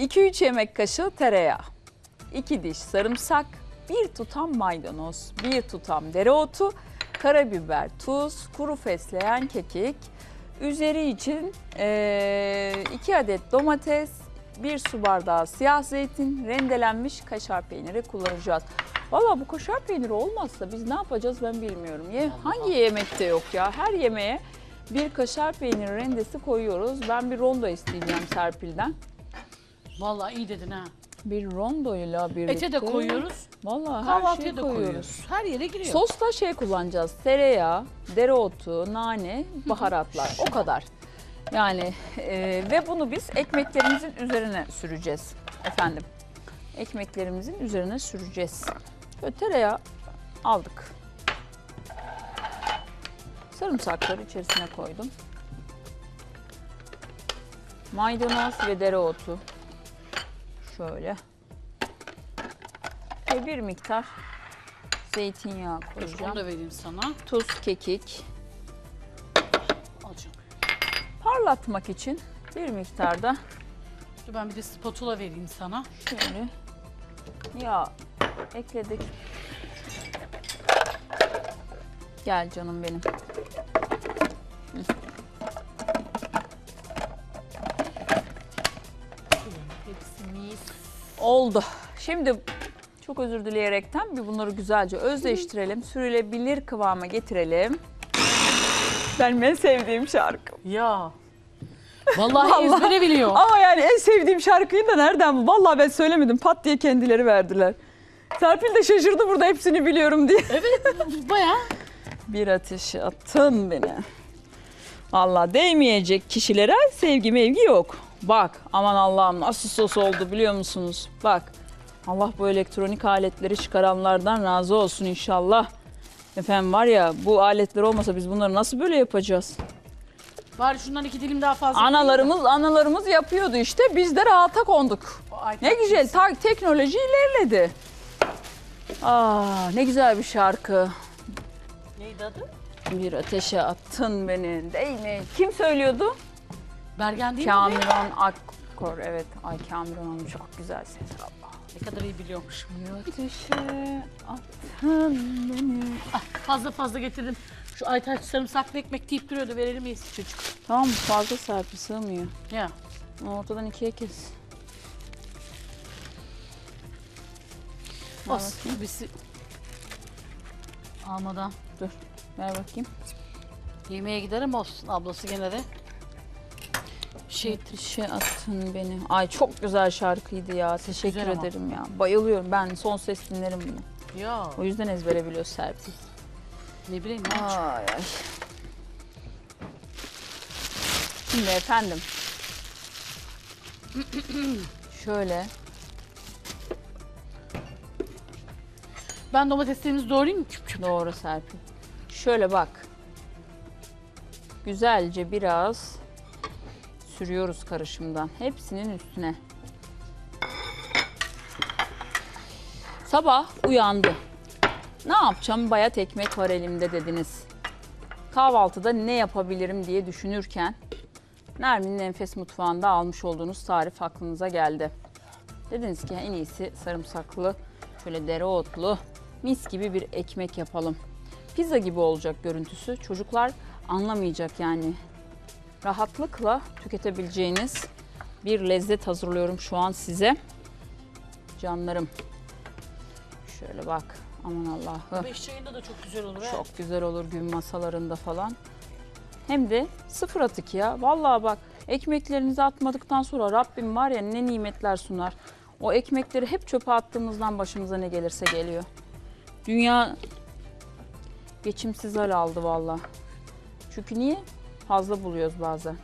2-3 yemek kaşığı tereyağı, 2 diş sarımsak, 1 tutam maydanoz, 1 tutam dereotu, karabiber, tuz, kuru fesleğen kekik, üzeri için 2 adet domates, 1 su bardağı siyah zeytin, rendelenmiş kaşar peyniri kullanacağız. Valla bu kaşar peyniri olmazsa biz ne yapacağız ben bilmiyorum. Ye, hangi yemekte yok ya? Her yemeğe bir kaşar peyniri rendesi koyuyoruz. Ben bir rondo isteyeceğim Serpil'den. Vallahi iyi dedin ha. Bir rondoyla birlikte. Ete de koyuyoruz. Vallahi her Kahvaltıya şeyi da koyuyoruz. koyuyoruz. Her yere giriyor. Sosta şey kullanacağız. Tereyağı, dereotu, nane, baharatlar. o kadar. Yani e, ve bunu biz ekmeklerimizin üzerine süreceğiz. Efendim. Ekmeklerimizin üzerine süreceğiz. Böyle tereyağı aldık. Sarımsakları içerisine koydum. Maydanoz ve dereotu. Şöyle. Ve bir miktar zeytinyağı koyacağım. onu da vereyim sana. Tuz, kekik. Alacağım. Parlatmak için bir miktar da Dur ben bir de spatula vereyim sana. şöyle yağ ekledik. Gel canım benim. Oldu. Şimdi çok özür dileyerekten bir bunları güzelce özleştirelim. Sürülebilir kıvama getirelim. Benim en sevdiğim şarkı. Ya. Vallahi, Vallahi. ezbere biliyor. Ama yani en sevdiğim şarkıyı da nereden? Vallahi ben söylemedim. Pat diye kendileri verdiler. Serpil de şaşırdı burada hepsini biliyorum diye. Baya. Bir ateşe attın beni. Vallahi değmeyecek kişilere sevgi mevgi yok. Bak aman Allah'ım nasıl sos oldu biliyor musunuz? Bak Allah bu elektronik aletleri çıkaranlardan razı olsun inşallah. Efendim var ya bu aletler olmasa biz bunları nasıl böyle yapacağız? Bari şundan iki dilim daha fazla. Analarımız analarımız yapıyordu işte biz de rahata konduk. Ay Ne güzel ta- teknoloji ilerledi. Aa ne güzel bir şarkı. Neydi adı? Bir ateşe attın beni değil mi? Kim söylüyordu? Bergen değil mi? Kamuran Akkor. Evet. Ay Kamuran Hanım çok güzel ses. Allah. Ne kadar iyi biliyormuş. Ateşe attın beni. Ah, fazla fazla getirdim. Şu Aytaç sarımsaklı ekmek deyip duruyordu. Verelim yesin çocuk. Tamam? Fazla serpi sığmıyor. Ya. Onu Ortadan ikiye kes. Olsun. Birisi almadan Ver bakayım. yemeğe giderim olsun. Ablası gene de şey Ateşe attın beni. Ay çok güzel şarkıydı ya. Teşekkür güzel ama. ederim ya. Bayılıyorum. Ben son ses dinlerim bunu. ya O yüzden ezbere biliyor Serpil. ne bileyim ya. Ay ay. Şimdi efendim. Şöyle Ben domateslerimizi doğrayayım mı? Küp küp. doğru Serpil. Şöyle bak. Güzelce biraz sürüyoruz karışımdan. Hepsinin üstüne. Sabah uyandı. Ne yapacağım? Bayat ekmek var elimde dediniz. Kahvaltıda ne yapabilirim diye düşünürken Nermin'in Enfes Mutfağı'nda almış olduğunuz tarif aklınıza geldi. Dediniz ki en iyisi sarımsaklı, şöyle dereotlu, mis gibi bir ekmek yapalım. Pizza gibi olacak görüntüsü. Çocuklar anlamayacak yani. Rahatlıkla tüketebileceğiniz bir lezzet hazırlıyorum şu an size. Canlarım. Şöyle bak. Aman Allah'ım. Beş çayında da çok güzel olur. he. Çok güzel olur gün masalarında falan. Hem de sıfır atık ya. Vallahi bak ekmeklerinizi atmadıktan sonra Rabbim var ya ne nimetler sunar. O ekmekleri hep çöpe attığımızdan başımıza ne gelirse geliyor. Dünya geçimsiz hal aldı vallahi. Çünkü niye? Fazla buluyoruz bazen.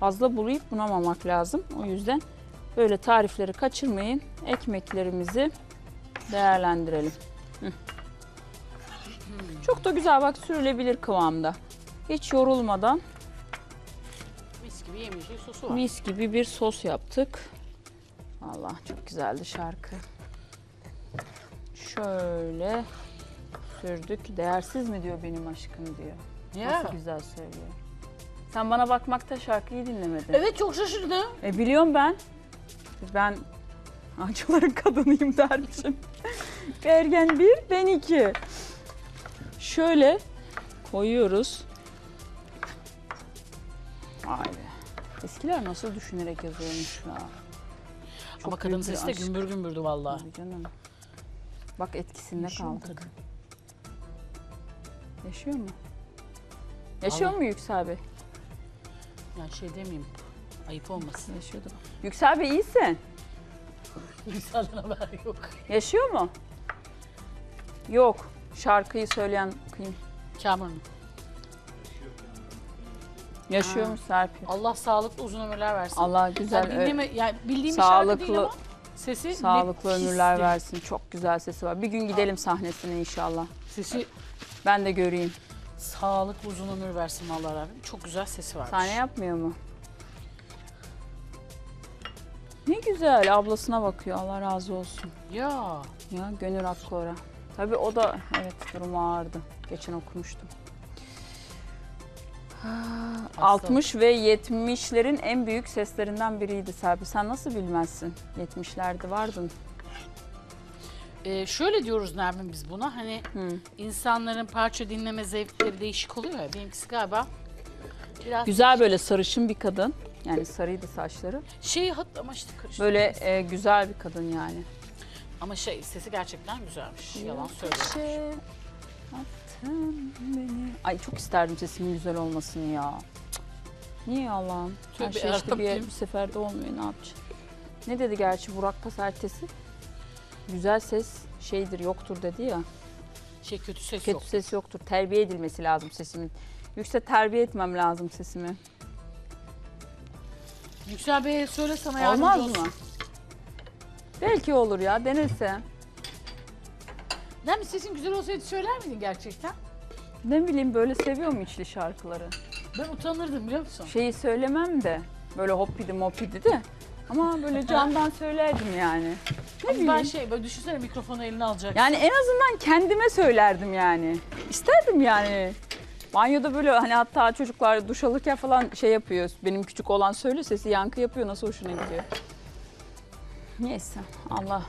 Fazla bulayıp bunamamak lazım. O yüzden böyle tarifleri kaçırmayın. Ekmeklerimizi değerlendirelim. Çok da güzel bak sürülebilir kıvamda. Hiç yorulmadan Mis gibi yemeyeceği sosu var. mis gibi bir sos yaptık. Allah çok güzeldi şarkı. Şöyle sürdük. Değersiz mi diyor benim aşkım diyor. Ya. Nasıl güzel söylüyor. Sen bana bakmakta şarkıyı dinlemedin. Evet çok şaşırdım. E biliyorum ben. Ben acıların kadınıyım dermişim. Bergen bir, ben iki. Şöyle koyuyoruz. Vay be. Eskiler nasıl düşünerek yazıyormuş ya. Ama Çok kadın büyük bir sesi de aşk. gümbür gümbürdü. Tabii canım. Bak etkisinde kaldık. kadın? Yaşıyor mu? Yaşıyor mu Yüksel Bey? Yani şey demeyeyim. Ayıp olmasın. Yaşıyordu. Yüksel Bey iyisin. İnsandan haber yok. Yaşıyor mu? Yok. Şarkıyı söyleyen kıyım. Cameron. Yaşıyormuş Serpil. Allah sağlıklı uzun ömürler versin. Allah güzel, yani bildiğim, yani bildiğim bir şarkı değil sağlıklı, ama sesi sağlıklı ömürler versin. Çok güzel sesi var. Bir gün gidelim sahnesine inşallah. Sesi Ben de göreyim. Sağlıklı uzun ömür versin Allah Rabbim. Çok güzel sesi varmış. Sahne yapmıyor mu? Ne güzel. Ablasına bakıyor. Allah razı olsun. Ya Ya Gönül Akkora. Tabii o da evet durumu ağırdı. Geçen okumuştum. Hasta. 60 ve 70'lerin en büyük seslerinden biriydi Serpil. Sen nasıl bilmezsin? 70'lerde vardın. Ee, şöyle diyoruz Nermin biz buna hani insanların parça dinleme zevkleri değişik oluyor ya. Benimkisi galiba biraz Güzel böyle sarışın bir kadın. Yani sarıydı saçları. şey hatta ama işte karıştı. Böyle e, güzel bir kadın yani. Ama şey sesi gerçekten güzelmiş. Yalan söylüyorum. Şey, attın beni. Ay çok isterdim sesimin güzel olmasını ya. Cık. Niye Allah'ım? Her Tövbe şey işte bir, yarabbim. bir seferde olmuyor ne yapacağım? Ne dedi gerçi Burak Pasertesi? Güzel ses şeydir yoktur dedi ya. Şey kötü ses Kötü yok. ses yoktur. Terbiye edilmesi lazım sesimin. Yüksek terbiye etmem lazım sesimi. Yüksel Bey'e söyle sana yardımcı Olmaz olsun. mı? Belki olur ya denirse. Nermin sesin güzel olsaydı söyler miydin gerçekten? Ne bileyim böyle seviyorum içli şarkıları. Ben utanırdım biliyor musun? Şeyi söylemem de böyle hoppidi moppidi de ama böyle candan söylerdim yani. Ne Ama ben bileyim. şey böyle düşünsene mikrofonu eline alacak. Yani en azından kendime söylerdim yani. İsterdim yani. Banyoda böyle hani hatta çocuklar duş alırken falan şey yapıyor. Benim küçük olan söylüyor sesi yankı yapıyor nasıl hoşuna gidiyor. Neyse Allah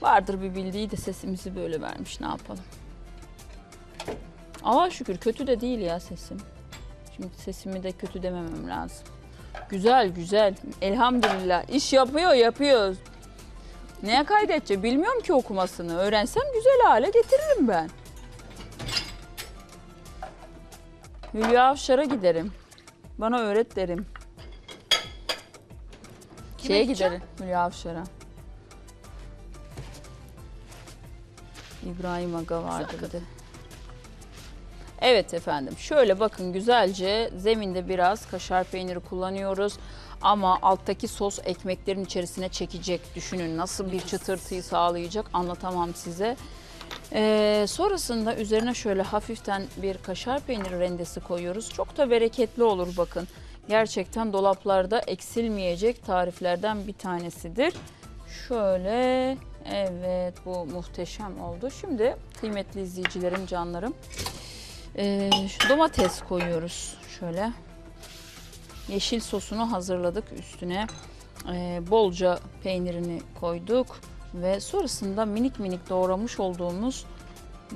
vardır bir bildiği de sesimizi böyle vermiş ne yapalım. Allah şükür kötü de değil ya sesim. Şimdi sesimi de kötü dememem lazım. Güzel güzel elhamdülillah iş yapıyor yapıyoruz. Neye kaydedeceğim? Bilmiyorum ki okumasını. Öğrensem güzel hale getiririm ben. Hülya Avşar'a giderim. Bana öğret derim. Kime Şeye gideceğim? giderim Hülya Avşar'a. İbrahim Aga vardı bir de. Evet efendim. Şöyle bakın güzelce zeminde biraz kaşar peyniri kullanıyoruz. Ama alttaki sos ekmeklerin içerisine çekecek. Düşünün nasıl bir çıtırtıyı sağlayacak anlatamam size. Ee, sonrasında üzerine şöyle hafiften bir kaşar peyniri rendesi koyuyoruz. Çok da bereketli olur bakın. Gerçekten dolaplarda eksilmeyecek tariflerden bir tanesidir. Şöyle evet bu muhteşem oldu. Şimdi kıymetli izleyicilerim, canlarım. Ee, şu domates koyuyoruz şöyle. Yeşil sosunu hazırladık üstüne. Ee, bolca peynirini koyduk ve sonrasında minik minik doğramış olduğumuz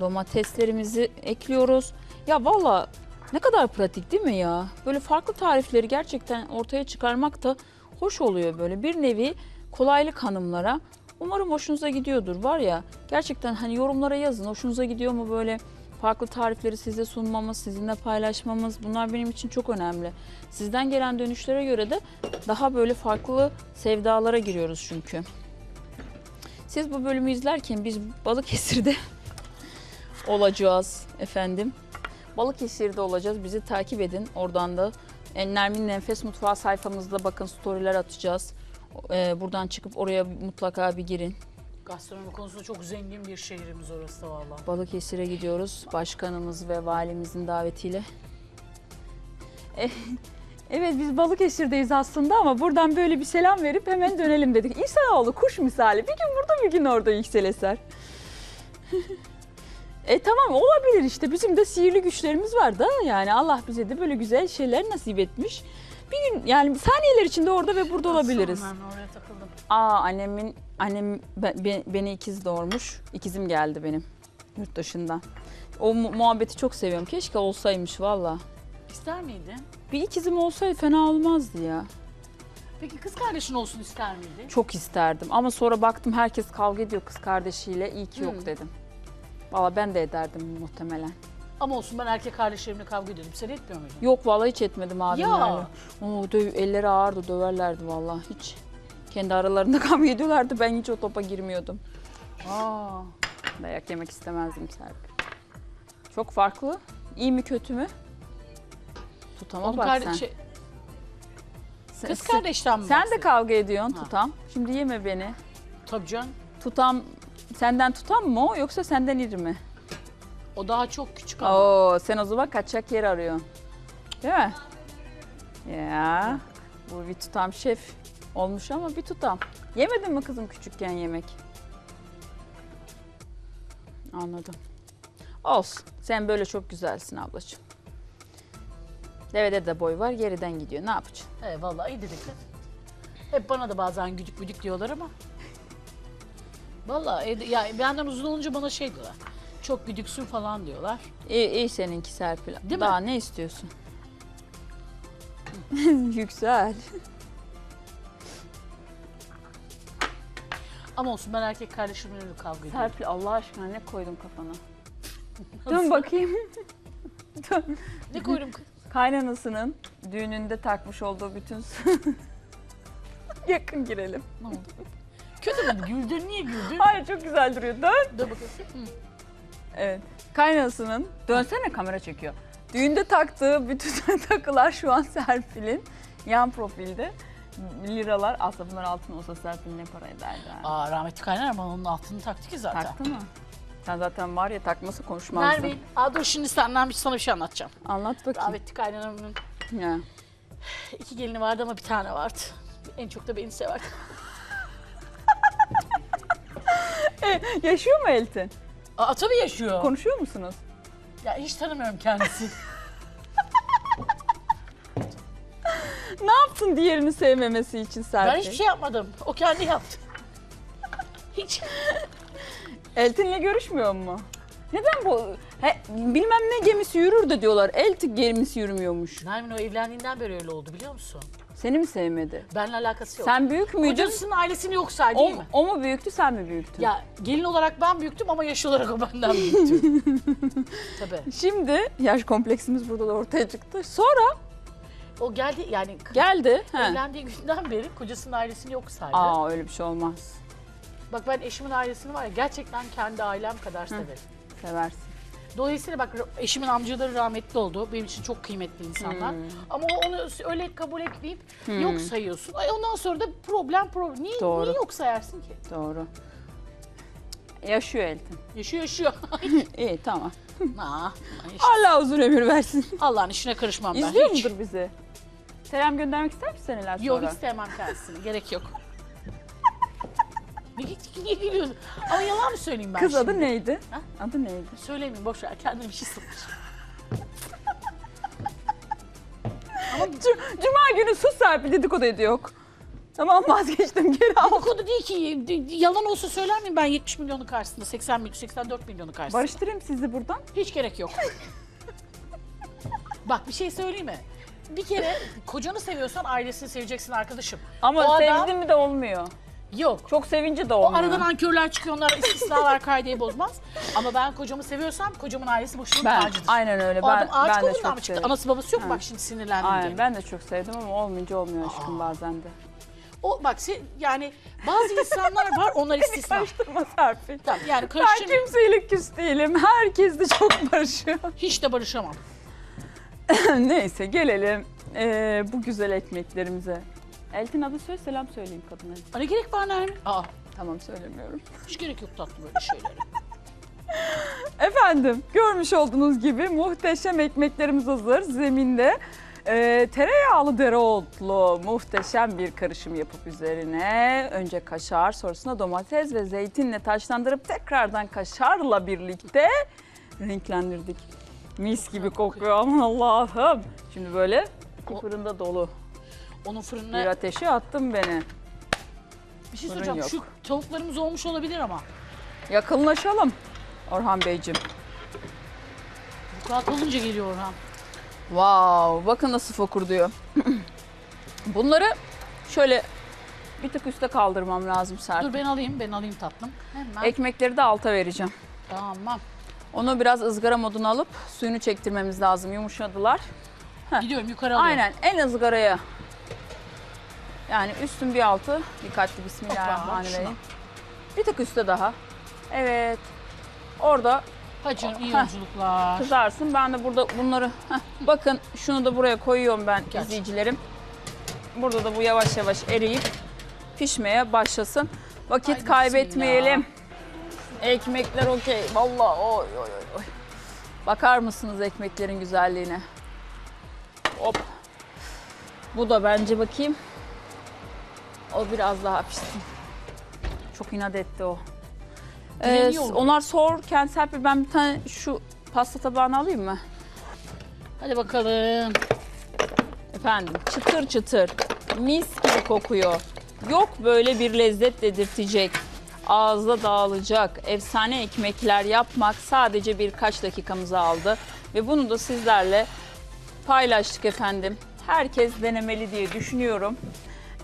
domateslerimizi ekliyoruz. Ya valla ne kadar pratik değil mi ya? Böyle farklı tarifleri gerçekten ortaya çıkarmak da hoş oluyor böyle. Bir nevi kolaylık hanımlara. Umarım hoşunuza gidiyordur. Var ya gerçekten hani yorumlara yazın. Hoşunuza gidiyor mu böyle farklı tarifleri size sunmamız, sizinle paylaşmamız bunlar benim için çok önemli. Sizden gelen dönüşlere göre de daha böyle farklı sevdalara giriyoruz çünkü. Siz bu bölümü izlerken biz Balıkesir'de olacağız efendim. Balıkesir'de olacağız. Bizi takip edin. Oradan da Nermin'in Enfes Mutfağı sayfamızda bakın storyler atacağız. Ee, buradan çıkıp oraya mutlaka bir girin. Gastronomi konusunda çok zengin bir şehrimiz orası da valla. Balıkesir'e gidiyoruz. Başkanımız ve valimizin davetiyle. Eh, Evet biz Balıkesir'deyiz aslında ama buradan böyle bir selam verip hemen dönelim dedik. İnsanoğlu kuş misali bir gün burada bir gün orada yüksel eser. e tamam olabilir işte bizim de sihirli güçlerimiz var da yani Allah bize de böyle güzel şeyler nasip etmiş. Bir gün yani saniyeler içinde orada ve burada olabiliriz. Ben oraya takıldım. Aa annemin annem be- be- beni ikiz doğurmuş. İkizim geldi benim yurt dışından. O mu- muhabbeti çok seviyorum. Keşke olsaymış valla. İster miydin? Bir ikizim olsaydı fena olmazdı ya. Peki kız kardeşin olsun ister miydin? Çok isterdim ama sonra baktım herkes kavga ediyor kız kardeşiyle. İyi ki yok Hmm. dedim. Valla ben de ederdim muhtemelen. Ama olsun ben erkek kardeşlerimle kavga ediyordum. Sen etmiyor muydun? Yok vallahi hiç etmedim abimlerle. Ya. Oo, döv, elleri ağırdı döverlerdi vallahi hiç. Kendi aralarında kavga ediyorlardı ben hiç o topa girmiyordum. Aa. Dayak yemek istemezdim Serpil. Çok farklı. İyi mi kötü mü? Tutama Onun bak kardeş- sen. şey, Sen- kız sen- kardeşten mi Sen de bahsediyorsun? kavga ediyorsun Ha. tutam. Şimdi yeme beni. Tabii canım. Tutam senden tutam mı o yoksa senden iri mi? O daha çok küçük ama. Oo sen o zaman kaçacak yer arıyorsun. Değil mi? Ya bu bir tutam şef olmuş ama bir tutam. Yemedin mi kızım küçükken yemek? Anladım. Olsun. Sen böyle çok güzelsin ablacığım. Devede de boy var geriden gidiyor. Ne yapacaksın? Evet vallahi iyi dedikler. Hep bana da bazen güdük güdük diyorlar ama. Vallahi e, ya benden uzun olunca bana şey diyorlar. Çok güdüksün falan diyorlar. İyi, iyi seninki Serpil. Değil mi? Daha ne istiyorsun? Yüksel. Ama olsun ben erkek kardeşimle öyle kavga ediyorum. Serpil Allah aşkına ne koydun kafana? Dön bakayım. Dön. Ne koydum? Kaynanasının düğününde takmış olduğu bütün... Yakın girelim. Ne oldu? Kötü mü? Güldün niye güldün? Hayır çok güzel duruyor. Dön. Dur bakalım. Hı. Evet. Kaynanasının, dönsene kamera çekiyor. Düğünde taktığı bütün takılar şu an Serpil'in yan profilde. Liralar aslında bunlar altın olsa Serpil ne para ederdi? ha? Aa rahmetli kaynar ama onun altını taktı ki zaten. Taktı mı? Sen zaten var ya takması konuşmazdın. Nermin, aa dur şimdi senden bir sana bir şey anlatacağım. Anlat bakayım. Rahmetli kaynanamın Ya. iki gelini vardı ama bir tane vardı. En çok da beni severdi. Yaşıyor mu Eltin? Aa tabii yaşıyor. Konuşuyor musunuz? Ya hiç tanımıyorum kendisini. Ne yaptın diğerini sevmemesi için Serpil? ben hiçbir şey yapmadım. O kendi yaptı. Hiç. Eltin'le görüşmüyor mu? Neden bu? He, bilmem ne gemisi yürür de diyorlar. Eltin gemisi yürümüyormuş. Nermin o evlendiğinden beri öyle oldu biliyor musun? Seni mi sevmedi? Benimle alakası yok. Sen büyük müydün? Kocasının ailesini yok say O, değil mi? o mu büyüktü sen mi büyüktün? Ya gelin olarak ben büyüktüm ama yaş olarak o benden büyüktü. Tabii. Şimdi yaş kompleksimiz burada da ortaya çıktı. Sonra O geldi yani geldi. He. evlendiği günden beri kocasının ailesini yok saydı. Aa öyle bir şey olmaz. Bak ben eşimin ailesini var ya gerçekten kendi ailem kadar severim. Seversin. Dolayısıyla bak eşimin amcaları rahmetli oldu. Benim için çok kıymetli insanlar. Ama o- onu öyle kabul etmeyip yok sayıyorsun. Ay ondan sonra da problem problem. Niye, Doğru. niye yok sayarsın ki? Doğru. Yaşıyor Eltin. Yaşıyor yaşıyor. İyi tamam. Aa, ay Allah uzun ömür versin. Allah'ın işine karışmam ben. İzliyor hiç. mudur bizi? Selam göndermek ister misin seneler sonra? Yok istemem kendisini. Gerek yok. Niye, niye gülüyorsun? Ama yalan mı söyleyeyim ben Kız şimdi? adı neydi? Ha? Adı neydi? Söylemeyeyim boş ver. Kendine bir şey sıkmış. C- Cuma günü sus Serpil dedikodu ediyor. Yok. Tamam vazgeçtim geri al. Konu değil ki. D- Yalan olsa söyler miyim ben 70 milyonu karşısında, 80 milyon, 84 milyonu karşısında? Barıştırayım sizi buradan. Hiç gerek yok. Bak bir şey söyleyeyim mi? Bir kere kocanı seviyorsan ailesini seveceksin arkadaşım. Ama O adam- sevdim mi de olmuyor. Yok. Çok sevince de O olmuyor. aradan ankörler çıkıyor, onlar istisnalar kaideyi bozmaz. Ama ben kocamı seviyorsam kocamın ailesi başımın ben, tacıdır. aynen öyle. O ben, adam ağaç ben de çok mı çıktı? Anası babası yok? Ha. bak şimdi sinirlendim Aynen diye. ben de çok sevdim ama olmayınca olmuyor aşkım bazen de. O bak se- yani bazı insanlar var onlar istisna. Karıştırma Serpil. Tamam, yani Ben karıştırma. kimseyle küs değilim. Herkes de çok barışıyor. Hiç de barışamam. Neyse gelelim eee, bu güzel ekmeklerimize. Eltin adı söyle selam söyleyeyim kadına. Aa, Ne gerek var Nermin? Aa, Tamam söylemiyorum. hiç gerek yok tatlı böyle şeylere. Efendim görmüş olduğunuz gibi muhteşem ekmeklerimiz hazır. Zeminde e, tereyağlı dereotlu muhteşem bir karışım yapıp üzerine önce kaşar sonrasında domates ve zeytinle taşlandırıp tekrardan kaşarla birlikte renklendirdik. Mis gibi kokuyor aman Allah'ım. Şimdi böyle iki O- fırında dolu. Onun fırınına Bir ateşe attın beni. bir şey fırın soracağım. yok. Şu tavuklarımız olmuş olabilir ama. Yakınlaşalım Orhan Beyciğim. Bu kağıt olunca geliyor Orhan. Wow, bakın nasıl fokur diyor. Bunları şöyle bir tık üste kaldırmam lazım Serpil. Dur ben alayım, ben alayım tatlım. Hemen. Ekmekleri de alta vereceğim. tamam. Onu biraz ızgara moduna alıp suyunu çektirmemiz lazım. Yumuşadılar. Gidiyorum yukarı alıyorum. Aynen en ızgaraya. Yani üstün bir altı. Dikkatli bismillahirrahmanirrahim. Bir tık üstte daha. Evet. Orada Hadi canım iyi Heh. yolculuklar. kızarsın. Ben de burada bunları heh, bakın şunu da buraya koyuyorum ben Geç. izleyicilerim. Burada da bu yavaş yavaş eriyip pişmeye başlasın. Vakit Haydi kaybetmeyelim. Ekmekler okey. Vallahi oy oy oy. Bakar mısınız ekmeklerin güzelliğine? Hop. Bu da bence bakayım. O biraz daha pişsin. Çok inat etti o. Ee, Direniyor mu? onlar soğurken Serpil ben bir tane şu pasta tabağını alayım mı? Hadi bakalım. Efendim çıtır çıtır mis gibi kokuyor. Yok böyle bir lezzet dedirtecek. Ağızda dağılacak efsane ekmekler yapmak sadece birkaç dakikamızı aldı. Ve bunu da sizlerle paylaştık efendim. Herkes denemeli diye düşünüyorum.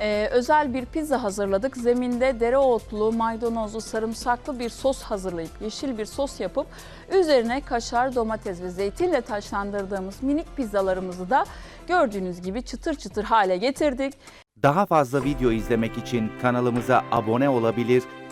Ee, özel bir pizza hazırladık. Zeminde dereotlu, maydanozlu, sarımsaklı bir sos hazırlayıp, yeşil bir sos yapıp üzerine kaşar, domates ve zeytinle taşlandırdığımız minik pizzalarımızı da gördüğünüz gibi çıtır çıtır hale getirdik. Daha fazla video izlemek için kanalımıza abone olabilir,